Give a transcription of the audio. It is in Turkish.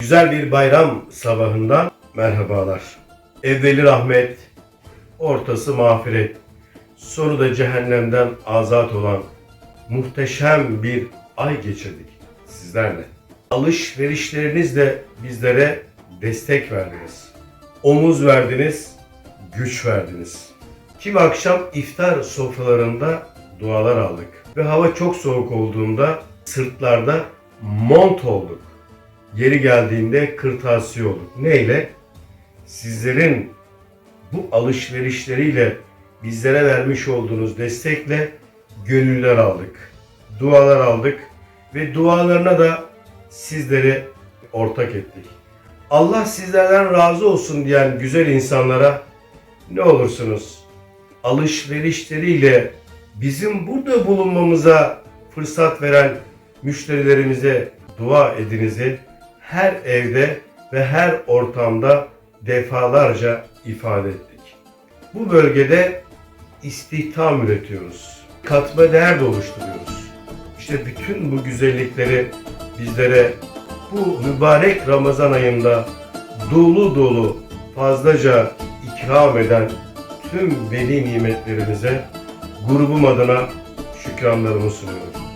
Güzel bir bayram sabahından merhabalar. Evveli rahmet, ortası mağfiret, sonu da cehennemden azat olan muhteşem bir ay geçirdik sizlerle. Alışverişlerinizle bizlere destek verdiniz. Omuz verdiniz, güç verdiniz. Kimi akşam iftar sofralarında dualar aldık. Ve hava çok soğuk olduğunda sırtlarda mont olduk. Yeri geldiğinde kırtasiye olduk. Neyle? Sizlerin bu alışverişleriyle bizlere vermiş olduğunuz destekle gönüller aldık. Dualar aldık ve dualarına da sizleri ortak ettik. Allah sizlerden razı olsun diyen güzel insanlara ne olursunuz alışverişleriyle bizim burada bulunmamıza fırsat veren müşterilerimize dua edinizi her evde ve her ortamda defalarca ifade ettik. Bu bölgede istihdam üretiyoruz. Katma değer de oluşturuyoruz. İşte bütün bu güzellikleri bizlere bu mübarek Ramazan ayında dolu dolu fazlaca ikram eden tüm veli nimetlerimize grubum adına şükranlarımı sunuyorum.